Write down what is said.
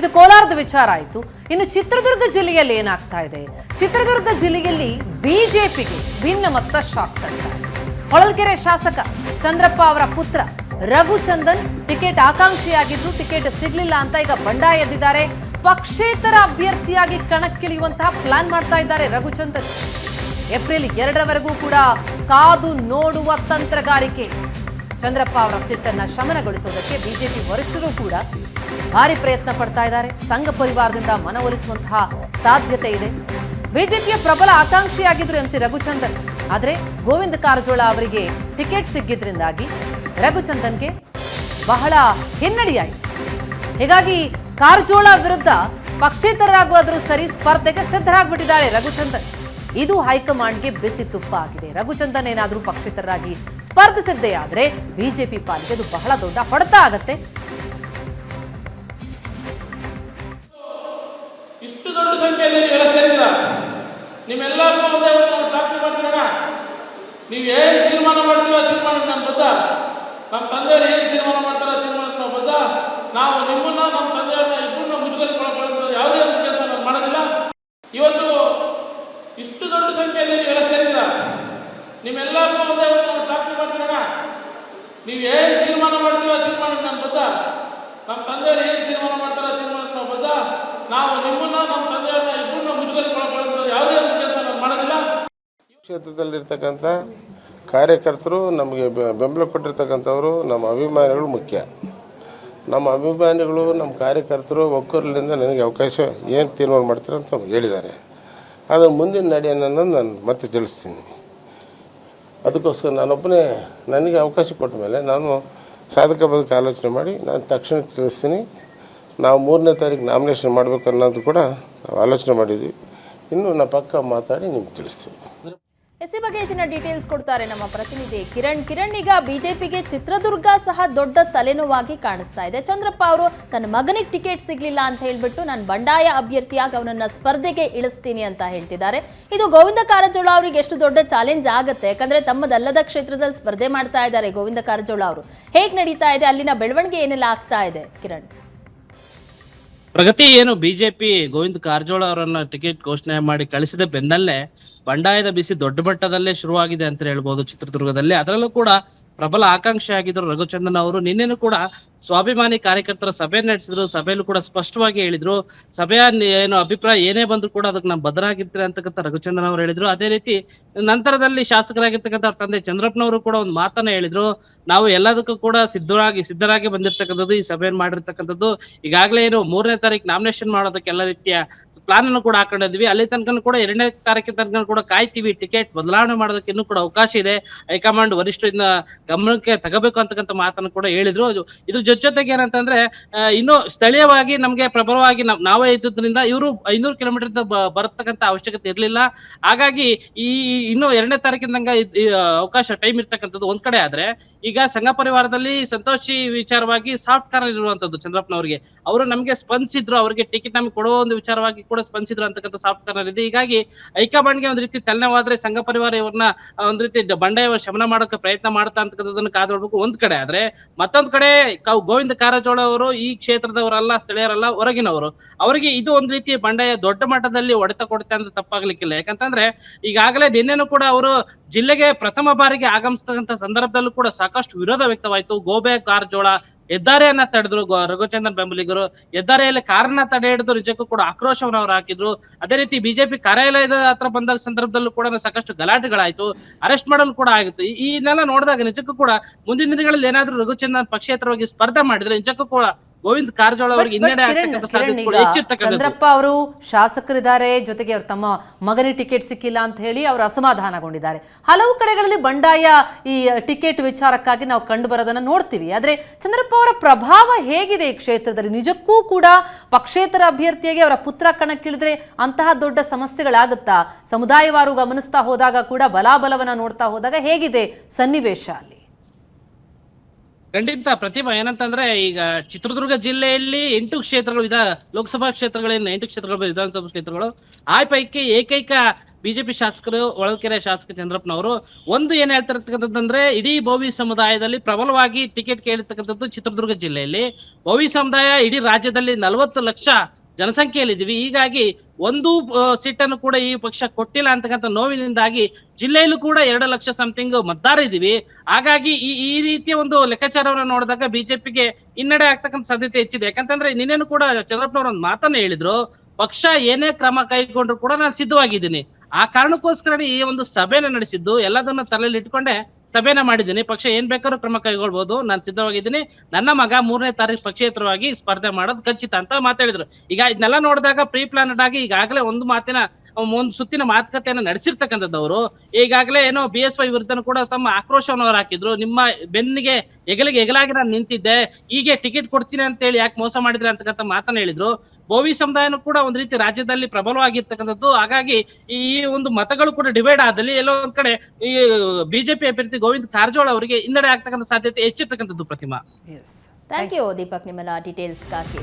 ಇದು ಕೋಲಾರದ ವಿಚಾರ ಆಯಿತು. ಇನ್ನು ಚಿತ್ರದುರ್ಗ ಜಿಲ್ಲೆಯಲ್ಲಿ ಏನಾಗ್ತಾ ಇದೆ? ಚಿತ್ರದುರ್ಗ ಜಿಲ್ಲೆಯಲ್ಲಿ ಬಿಜೆಪಿಗೆ ಭಿನ್ನ ಮತ ಶಾಕ್ ಹೊಳಲ್ಕೆರೆ ಶಾಸಕ ಚಂದ್ರಪ್ಪ ಅವರ ಪುತ್ರ ರಘುಚಂದನ್ ಟಿಕೆಟ್ ಆಕಾಂಕ್ಷಿಯಾಗಿದ್ದು ಟಿಕೆಟ್ ಸಿಗಲಿಲ್ಲ ಅಂತ ಈಗ ಬಂಡಾಯ ಎದ್ದಿದ್ದಾರೆ. ಪಕ್ಷೇತರ ಅಭ್ಯರ್ಥಿಯಾಗಿ ಕಣಕ್ಕಿಳಿಯುವಂತಹ ಪ್ಲಾನ್ ಮಾಡ್ತಾ ಇದ್ದಾರೆ ರಘುಚಂದನ್. ಏಪ್ರಿಲ್ ಎರಡರವರೆಗೂ ಕೂಡ ಕಾದು ನೋಡುವ ತಂತ್ರಗಾರಿಕೆ. ಚಂದ್ರಪ್ಪ ಅವರ ಸಿಟ್ಟನ್ನ ಶಮನಗೊಳಿಸುವುದಕ್ಕೆ ಬಿಜೆಪಿ ವರಿಷ್ಠರು ಕೂಡ ಭಾರಿ ಪ್ರಯತ್ನ ಪಡ್ತಾ ಇದ್ದಾರೆ. ಸಂಘ ಪರಿವಾರದಿಂದ ಮನವೊಲಿಸುವಂತಹ ಸಾಧ್ಯತೆ ಇದೆ. ಬಿಜೆಪಿಯ ಪ್ರಬಲ ಆಕಾಂಕ್ಷಿಯಾಗಿದ್ರು ಎಂ ಸಿ ರಘುಚಂದನ್. ಆದರೆ ಗೋವಿಂದ ಕಾರಜೋಳ ಅವರಿಗೆ ಟಿಕೆಟ್ ಸಿಕ್ಕಿದ್ರಿಂದಾಗಿ ರಘುಚಂದನ್ಗೆ ಬಹಳ ಹಿನ್ನಡೆಯಾಯಿತು. ಹೀಗಾಗಿ ಕಾರಜೋಳ ವಿರುದ್ಧ ಪಕ್ಷೇತರರಾಗುವಾದರೂ ಸರಿ ಸ್ಪರ್ಧೆಗೆ ಸಿದ್ಧರಾಗ್ಬಿಟ್ಟಿದ್ದಾರೆ ರಘುಚಂದನ್. ಇದು ಹೈಕಮಾಂಡ್ಗೆ ಬಿಸಿ ತುಪ್ಪ ಆಗಿದೆ. ರಘುಚಂದನ್ ಏನಾದರೂ ಪಕ್ಷೇತರರಾಗಿ ಸ್ಪರ್ಧಿಸಿದ್ದೇ ಆದರೆ ಬಿಜೆಪಿ ಪಾಲಿಗೆ ಅದು ಬಹಳ ದೊಡ್ಡ ಹೊಡೆತ ಆಗತ್ತೆ. ಇಷ್ಟು ದೊಡ್ಡ ಸಂಖ್ಯೆಯಲ್ಲಿ ನೀವೆಲ್ಲ ಸೇರಿದ್ರ? ನಿಮ್ಮೆಲ್ಲರಿಗೂ ಒಂದೇ ಒಂದು ನಾವು ಪ್ರಾರ್ಥನೆ ನೀವು ಏನು ತೀರ್ಮಾನ ಮಾಡ್ತೀರೋ ತೀರ್ಮಾನ ನಾನು ಬದ್ಧ. ನಮ್ಮ ತಂದೆಯವರು ಏನು ತೀರ್ಮಾನ ಮಾಡ್ತಾರೋ ತೀರ್ಮಾನ ನಾವು ಬದ್ಧ. ನಾವು ನಿಮ್ಮನ್ನ ನಮ್ಮ ತಂದೆಯವ್ರನ್ನ ಇಬ್ಬರನ್ನ ಮುಜುಗರಗೊಳಪಡುವಂಥ ಯಾವುದೇ ಒಂದು ಕೆಲಸ ನಾನು ಮಾಡೋದಿಲ್ಲ. ಇವತ್ತು ಇಷ್ಟು ದೊಡ್ಡ ಸಂಖ್ಯೆಯಲ್ಲಿ ನೀವೆಲ್ಲ ಸೇರಿದ್ರ? ನಿಮ್ಮೆಲ್ಲರಿಗೂ ಒಂದೇ ಒಂದು ನಾವು ಪ್ರಾರ್ಥನೆ ನೀವು ಏನು ತೀರ್ಮಾನ ಮಾಡ್ತೀರೋ ತೀರ್ಮಾನ ನಾನು ಬದ್ಧ. ನಮ್ಮ ತಂದೆಯವರು ಏನು ತೀರ್ಮಾನ ಮಾಡ್ತಾರೋ ತೀರ್ಮಾನ ನಾವು ಬದ್ಧ. ನಾವು ನಿಮ್ಮನ್ನ ನಮ್ಮ ತಂದೆಯನ್ನ ಇಬ್ಬರನ್ನ ಯಾವುದೇ ಒಂದು ಕೆಲಸ ನಾವು ಮಾಡೋದಿಲ್ಲ. ಕ್ಷೇತ್ರದಲ್ಲಿರ್ತಕ್ಕಂಥ ಕಾರ್ಯಕರ್ತರು ನಮಗೆ ಬೆಂಬಲ ಕೊಟ್ಟಿರ್ತಕ್ಕಂಥವರು ನಮ್ಮ ಅಭಿಮಾನಿಗಳು ಮುಖ್ಯ. ನಮ್ಮ ಅಭಿಮಾನಿಗಳು, ನಮ್ಮ ಕಾರ್ಯಕರ್ತರು ಒಕ್ಕೂರಲಿಂದ ನನಗೆ ಅವಕಾಶ ಏನು ತೀರ್ಮಾನ ಮಾಡ್ತಾರೆ ಅಂತ ಹೇಳಿದ್ದಾರೆ. ಅದು ಮುಂದಿನ ನಡೆಯನ್ನು ನಾನು ಮತ್ತೆ ತಿಳಿಸ್ತೀನಿ. ಅದಕ್ಕೋಸ್ಕರ ನಾನೊಬ್ಬನೇ ನನಗೆ ಅವಕಾಶ ಕೊಟ್ಟ ಮೇಲೆ ನಾನು ಸಾಧಕ ಬದುಕು ಆಲೋಚನೆ ಮಾಡಿ ನಾನು ತಕ್ಷಣ ತಿಳಿಸ್ತೀನಿ. ನಾವು ಮೂರನೇ ತಾರೀಕು ನಾಮಿನೇಷನ್ ಮಾಡಬೇಕು ಅನ್ನೋದು ಕೂಡ ನಾವು ಆಲೋಚನೆ ಮಾಡಿದ್ವಿ. ಇನ್ನು ನಾ ಪಕ್ಕ ಮಾತಾಡಿ ನಿಮ್ಗೆ ತಿಳಿಸ್ತೀವಿ ಎಸ್ ಬಗ್ಗೆ ಹೆಚ್ಚಿನ ಡೀಟೇಲ್ಸ್ ಕೊಡ್ತಾರೆ ನಮ್ಮ ಪ್ರತಿನಿಧಿ ಕಿರಣ್. ಕಿರಣ್, ಈಗ ಬಿಜೆಪಿಗೆ ಚಿತ್ರದುರ್ಗ ಸಹ ದೊಡ್ಡ ತಲೆನೋವಾಗಿ ಕಾಣಿಸ್ತಾ ಇದೆ. ಚಂದ್ರಪ್ಪ ಅವರು, ತನ್ನ ಮಗನಿಗೆ ಟಿಕೆಟ್ ಸಿಗಲಿಲ್ಲ ಅಂತ ಹೇಳ್ಬಿಟ್ಟು ನಾನು ಬಂಡಾಯ ಅಭ್ಯರ್ಥಿಯಾಗಿ ಅವನನ್ನ ಸ್ಪರ್ಧೆಗೆ ಇಳಿಸ್ತೀನಿ ಅಂತ ಹೇಳ್ತಿದ್ದಾರೆ. ಇದು ಗೋವಿಂದ ಕಾರಜೋಳ ಅವರಿಗೆ ಎಷ್ಟು ದೊಡ್ಡ ಚಾಲೆಂಜ್ ಆಗುತ್ತೆ? ಯಾಕಂದ್ರೆ ತಮ್ಮದಲ್ಲದ ಕ್ಷೇತ್ರದಲ್ಲಿ ಸ್ಪರ್ಧೆ ಮಾಡ್ತಾ ಇದ್ದಾರೆ ಗೋವಿಂದ ಕಾರಜೋಳ ಅವರು. ಹೇಗೆ ನಡೀತಾ ಇದೆ? ಅಲ್ಲಿನ ಬೆಳವಣಿಗೆ ಏನೆಲ್ಲ ಆಗ್ತಾ ಇದೆ? ಕಿರಣ್. ಪ್ರಗತಿ ಏನು ಬಿಜೆಪಿ ಗೋವಿಂದ ಕಾರಜೋಳ ಅವರನ್ನ ಟಿಕೆಟ್ ಘೋಷಣೆ ಮಾಡಿ ಕಳಿಸಿದ ಬೆನ್ನಲ್ಲೇ ಬಂಡಾಯದ ಬಿಸಿ ದೊಡ್ಡ ಮಟ್ಟದಲ್ಲೇ ಶುರುವಾಗಿದೆ ಅಂತ ಹೇಳ್ಬೋದು ಚಿತ್ರದುರ್ಗದಲ್ಲಿ. ಅದರಲ್ಲೂ ಕೂಡ ಪ್ರಬಲ ಆಕಾಂಕ್ಷಿ ಆಗಿದ್ರು ರಘುಚಂದನ್ ಅವರು. ನಿನ್ನೆನೂ ಕೂಡ ಸ್ವಾಭಿಮಾನಿ ಕಾರ್ಯಕರ್ತರ ಸಭೆ ನಡೆಸಿದ್ರು, ಸಭೆಯಲ್ಲೂ ಕೂಡ ಸ್ಪಷ್ಟವಾಗಿ ಹೇಳಿದ್ರು. ಸಭೆಯ ಏನು ಅಭಿಪ್ರಾಯ ಏನೇ ಬಂದ್ರು ಕೂಡ ಅದಕ್ಕೆ ನಾವು ಬದ್ಧರಾಗಿರ್ತೀರಿ ಅಂತಕ್ಕಂಥ ರಘುಚಂದ್ರನ್ ಅವರು ಹೇಳಿದ್ರು. ಅದೇ ರೀತಿ ನಂತರದಲ್ಲಿ ಶಾಸಕರಾಗಿರ್ತಕ್ಕಂಥ ತಂದೆ ಚಂದ್ರಪ್ಪನವರು ಕೂಡ ಒಂದು ಮಾತನ್ನ ಹೇಳಿದ್ರು. ನಾವು ಎಲ್ಲದಕ್ಕೂ ಕೂಡ ಸಿದ್ಧರಾಗಿ ಸಿದ್ಧರಾಗಿ ಬಂದಿರ್ತಕ್ಕಂಥದ್ದು, ಈ ಸಭೆಯನ್ನು ಮಾಡಿರ್ತಕ್ಕಂಥದ್ದು. ಈಗಾಗಲೇ ಏನು ಮೂರನೇ ತಾರೀಕು ನಾಮಿನೇಷನ್ ಮಾಡೋದಕ್ಕೆ ಎಲ್ಲ ರೀತಿಯ ಪ್ಲಾನ್ ಅನ್ನು ಕೂಡ ಹಾಕೊಂಡಿದ್ವಿ ಅಲ್ಲಿ ತನಕ ಕೂಡ ಎರಡನೇ ತಾರೀಕಿನ ತನಕ ಕೂಡ ಕಾಯ್ತೀವಿ. ಟಿಕೆಟ್ ಬದಲಾವಣೆ ಮಾಡೋದಕ್ಕೆ ಇನ್ನೂ ಕೂಡ ಅವಕಾಶ ಇದೆ. ಹೈಕಮಾಂಡ್ ವರಿಷ್ಠರಿಂದ ಗಮನಕ್ಕೆ ತಗಬೇಕು ಅಂತಕ್ಕಂಥ ಮಾತನ್ನು ಕೂಡ ಹೇಳಿದ್ರು. ಇದು ಜೊತೆ ಜೊತೆಗೆ ಏನಂತಂದ್ರೆ ಇನ್ನು ಸ್ಥಳೀಯವಾಗಿ ನಮ್ಗೆ ಪ್ರಬಲವಾಗಿ ನಾವ್- ಇದ್ದುದ್ರಿಂದ ಇವರು ಐನೂರು ಕಿಲೋಮೀಟರ್ ಬರತಕ್ಕಂತ ಅವಶ್ಯಕತೆ ಇರಲಿಲ್ಲ. ಹಾಗಾಗಿ ಈ ಇನ್ನು ಎರಡನೇ ತಾರೀಕಿನಂಗ ಅವಕಾಶ ಟೈಮ್ ಇರ್ತಕ್ಕಂಥದ್ದು ಒಂದ್ ಕಡೆ ಆದ್ರೆ, ಈಗ ಸಂಘ ಪರಿವಾರದಲ್ಲಿ ಸಂತೋಷಿ ವಿಚಾರವಾಗಿ ಸಾಫ್ಟ್ ಕಾರ್ನರ್ ಇರುವಂತದ್ದು ಚಂದ್ರಪ್ಪನವರಿಗೆ. ಅವರು ನಮ್ಗೆ ಸ್ಪಂದಿಸಿದ್ರು, ಅವರಿಗೆ ಟಿಕೆಟ್ ನಮ್ಗೆ ಕೊಡೋ ಒಂದು ವಿಚಾರವಾಗಿ ಕೂಡ ಸ್ಪಂದಿಸಿದ್ರು ಅಂತಕ್ಕಂಥ ಸಾಫ್ಟ್ ಕಾರ್ನರ್ ಇದೆ. ಹೀಗಾಗಿ ಹೈಕಮಾಂಡ್ಗೆ ಒಂದ್ ರೀತಿ ತಲೆನೋವಾದ್ರೆ ಸಂಘ ಪರಿವಾರ ಇವ್ರನ್ನ ಒಂದ್ ರೀತಿ ಬಂಡಾಯ ಶಮನ ಮಾಡೋಕೆ ಪ್ರಯತ್ನ ಮಾಡ್ತಾ ಅಂತಕ್ಕಂಥದನ್ನ ಕಾದೊಡ್ಬೇಕು ಒಂದ್ ಕಡೆ ಆದ್ರೆ ಮತ್ತೊಂದ್ ಕಡೆ ಕ- ಗೋವಿಂದ ಕಾರಜೋಳ ಅವರು ಈ ಕ್ಷೇತ್ರದವರಲ್ಲ, ಸ್ಥಳೀಯರಲ್ಲ, ಹೊರಗಿನವರು. ಅವರಿಗೆ ಇದು ಒಂದ್ ರೀತಿ ಬಂಡಾಯ ದೊಡ್ಡ ಮಟ್ಟದಲ್ಲಿ ಹೊಡೆತ ಕೊಡುತ್ತೆ ಅಂತ ತಪ್ಪಾಗ್ಲಿಕ್ಕಿಲ್ಲ. ಯಾಕಂತಂದ್ರೆ ಈಗಾಗಲೇ ನಿನ್ನೆನೂ ಕೂಡ ಅವರು ಜಿಲ್ಲೆಗೆ ಪ್ರಥಮ ಬಾರಿಗೆ ಆಗಮಿಸ್ತಕ್ಕಂಥ ಸಂದರ್ಭದಲ್ಲೂ ಕೂಡ ಸಾಕಷ್ಟು ವಿರೋಧ ವ್ಯಕ್ತವಾಯ್ತು. ಗೋಬೆ ಕಾರಜೋಳ ಹೆದ್ದಾರಿಯನ್ನ ತಡೆದ್ರು ರಘುಚಂದ್ರನ್ ಬೆಂಬಲಿಗರು. ಹೆದ್ದಾರಿಯಲ್ಲಿ ಕಾರನ್ನ ತಡೆ ಹಿಡಿದು ನಿಜಕ್ಕೂ ಕೂಡ ಆಕ್ರೋಶವನ್ನು ಅವರು ಹಾಕಿದ್ರು. ಅದೇ ರೀತಿ ಬಿಜೆಪಿ ಕಾರ್ಯಾಲಯದ ಹತ್ರ ಬಂದ ಸಂದರ್ಭದಲ್ಲೂ ಕೂಡ ಸಾಕಷ್ಟು ಗಲಾಟೆಗಳಾಯ್ತು. ಅರೆಸ್ಟ್ ಮಾಡಲು ಕೂಡ ಆಗಿತ್ತು. ಇದನ್ನೆಲ್ಲ ನೋಡಿದಾಗ ನಿಜಕ್ಕೂ ಕೂಡ ಮುಂದಿನ ದಿನಗಳಲ್ಲಿ ಏನಾದ್ರೂ ರಘುಚಂದ್ರನ್ ಪಕ್ಷೇತರವಾಗಿ ಸ್ಪರ್ಧೆ ಮಾಡಿದ್ರೆ ನಿಜಕ್ಕೂ ಕೂಡ ಗೋವಿಂದ ಕಾರಜೋಳ ಅವರಿಗೆ ಹಿನ್ನಡೆ ಆಗ್ತಕ್ಕಂಥ ಚಂದ್ರಪ್ಪ ಅವರು ಶಾಸಕರಿದ್ದಾರೆ ಜೊತೆಗೆ ಅವ್ರ ತಮ್ಮ ಮಗನಿಗೆ ಟಿಕೆಟ್ ಸಿಕ್ಕಿಲ್ಲ ಅಂತ ಹೇಳಿ ಅವರು ಅಸಮಾಧಾನಗೊಂಡಿದ್ದಾರೆ. ಹಲವು ಕಡೆಗಳಲ್ಲಿ ಬಂಡಾಯ ಈ ಟಿಕೆಟ್ ವಿಚಾರಕ್ಕಾಗಿ ನಾವು ಕಂಡು ಬರೋದನ್ನ ನೋಡ್ತೀವಿ. ಆದ್ರೆ ಚಂದ್ರಪ್ಪ ಅವರ ಪ್ರಭಾವ ಹೇಗಿದೆ ಈ ಕ್ಷೇತ್ರದಲ್ಲಿ? ನಿಜಕ್ಕೂ ಕೂಡ ಪಕ್ಷೇತರ ಅಭ್ಯರ್ಥಿಯಾಗಿ ಅವರ ಪುತ್ರ ಕಣಕ್ಕಿಳಿದ್ರೆ ಅಂತಹ ದೊಡ್ಡ ಸಮಸ್ಯೆಗಳಾಗುತ್ತಾ? ಸಮುದಾಯವಾರು ಗಮನಿಸ್ತಾ ಹೋದಾಗ ಕೂಡ ಬಲಾಬಲವನ್ನ ನೋಡ್ತಾ ಹೋದಾಗ ಹೇಗಿದೆ ಸನ್ನಿವೇಶ ಅಲ್ಲಿ? ಖಂಡಿತ ಪ್ರತಿಭಾ, ಏನಂತಂದ್ರೆ ಈಗ ಚಿತ್ರದುರ್ಗ ಜಿಲ್ಲೆಯಲ್ಲಿ ಎಂಟು ಕ್ಷೇತ್ರಗಳು ವಿಧ, ಲೋಕಸಭಾ ಕ್ಷೇತ್ರಗಳೇನು, ಎಂಟು ಕ್ಷೇತ್ರಗಳು ವಿಧಾನಸಭಾ ಕ್ಷೇತ್ರಗಳು. ಆ ಪೈಕಿ ಏಕೈಕ ಬಿಜೆಪಿ ಶಾಸಕರು ಒಳಕೆರೆ ಶಾಸಕ ಚಂದ್ರಪ್ಪನವರು. ಒಂದು ಏನ್ ಹೇಳ್ತಿರ್ತಕ್ಕಂಥದ್ದಂದ್ರೆ, ಇಡೀ ಭೋವಿ ಸಮುದಾಯದಲ್ಲಿ ಪ್ರಬಲವಾಗಿ ಟಿಕೆಟ್ ಕೇಳಿರ್ತಕ್ಕಂಥದ್ದು ಚಿತ್ರದುರ್ಗ ಜಿಲ್ಲೆಯಲ್ಲಿ. ಭೋವಿ ಸಮುದಾಯ ಇಡೀ ರಾಜ್ಯದಲ್ಲಿ ನಲವತ್ತು ಲಕ್ಷ ಜನಸಂಖ್ಯೆಯಲ್ಲಿದ್ದೀವಿ. ಹೀಗಾಗಿ ಒಂದು ಸೀಟನ್ನು ಕೂಡ ಈ ಪಕ್ಷ ಕೊಟ್ಟಿಲ್ಲ ಅಂತಕ್ಕಂಥ ನೋವಿನಿಂದಾಗಿ ಜಿಲ್ಲೆಯಲ್ಲೂ ಕೂಡ ಎರಡು ಲಕ್ಷ ಸಮಥಿಂಗ್ ಮತದಾರ ಇದ್ದೀವಿ. ಹಾಗಾಗಿ ಈ ಈ ರೀತಿಯ ಒಂದು ಲೆಕ್ಕಾಚಾರವನ್ನು ನೋಡಿದಾಗ ಬಿಜೆಪಿಗೆ ಹಿನ್ನಡೆ ಆಗ್ತಕ್ಕಂಥ ಸಾಧ್ಯತೆ ಹೆಚ್ಚಿದೆ. ಯಾಕಂತಂದ್ರೆ ನಿನ್ನೇನು ಕೂಡ ಚಂದ್ರಪ್ಪನವರು ಒಂದು ಮಾತನ್ನ ಹೇಳಿದ್ರು, ಪಕ್ಷ ಏನೇ ಕ್ರಮ ಕೈಗೊಂಡ್ರು ಕೂಡ ನಾನು ಸಿದ್ಧವಾಗಿದ್ದೀನಿ. ಆ ಕಾರಣಕ್ಕೋಸ್ಕರ ಈ ಒಂದು ಸಭೆನ ನಡೆಸಿದ್ದು, ಎಲ್ಲದನ್ನ ತಲೆಯಲ್ಲಿ ಇಟ್ಕೊಂಡೆ ಸಭೆನ ಮಾಡಿದ್ದೀನಿ. ಪಕ್ಷ ಏನ್ ಬೇಕಾದ್ರೂ ಕ್ರಮ ಕೈಗೊಳ್ಬಹುದು ನಾನು ಸಿದ್ಧವಾಗಿದ್ದೀನಿ. ನನ್ನ ಮಗ ಮೂರನೇ ತಾರೀಕು ಪಕ್ಷೇತರವಾಗಿ ಸ್ಪರ್ಧೆ ಮಾಡೋದು ಖಚಿತ ಅಂತ ಮಾತಾಡಿದ್ರು. ಈಗ ಇದನ್ನೆಲ್ಲ ನೋಡಿದಾಗ ಪ್ರೀ ಪ್ಲಾನೆಡ್ ಆಗಿ ಈಗಾಗಲೇ ಒಂದು ಮಾತಿನ ಒಂದು ಸುತ್ತಿನ ಮಾತುಕತೆಯನ್ನು ನಡೆಸಿರ್ತಕ್ಕಂಥದ್ದು ಅವರು. ಈಗಾಗಲೇ ಏನೋ ಬಿ ಎಸ್ ವೈ ವಿರುದ್ಧ ಕೂಡ ತಮ್ಮ ಆಕ್ರೋಶವನ್ನು ಅವರು ಹಾಕಿದ್ರು. ನಿಮ್ಮ ಬೆನ್ನಿಗೆ ಹೆಗಲಿಗೆ ಹೆಗಲಾಗಿ ನಾನು ನಿಂತಿದ್ದೆ. ಹೀಗೆ ಟಿಕೆಟ್ ಕೊಡ್ತೀನಿ ಅಂತ ಹೇಳಿ ಯಾಕೆ ಮೋಸ ಮಾಡಿದ್ರೆ ಅಂತಕ್ಕಂಥ ಮಾತನ್ನ ಹೇಳಿದ್ರು. ಬೋವಿ ಸಮುದಾಯನೂ ಕೂಡ ಒಂದ್ ರೀತಿ ರಾಜ್ಯದಲ್ಲಿ ಪ್ರಬಲವಾಗಿರ್ತಕ್ಕಂಥದ್ದು. ಹಾಗಾಗಿ ಈ ಒಂದು ಮತಗಳು ಕೂಡ ಡಿವೈಡ್ ಆದಲ್ಲಿ ಎಲ್ಲೋ ಒಂದ್ ಕಡೆ ಈ ಬಿಜೆಪಿ ಅಭ್ಯರ್ಥಿ ಗೋವಿಂದ್ ಕಾರಜೋಳ ಅವರಿಗೆ ಹಿನ್ನಡೆ ಆಗ್ತಕ್ಕಂಥ ಸಾಧ್ಯತೆ ಹೆಚ್ಚಿರ್ತಕ್ಕಂಥದ್ದು ಪ್ರತಿಮಾ. ಥ್ಯಾಂಕ್ ಯು ದೀಪಕ್ ನಿಮ್ಮೆಲ್ಲ ಡೀಟೇಲ್ಸ್ಗಾಗಿ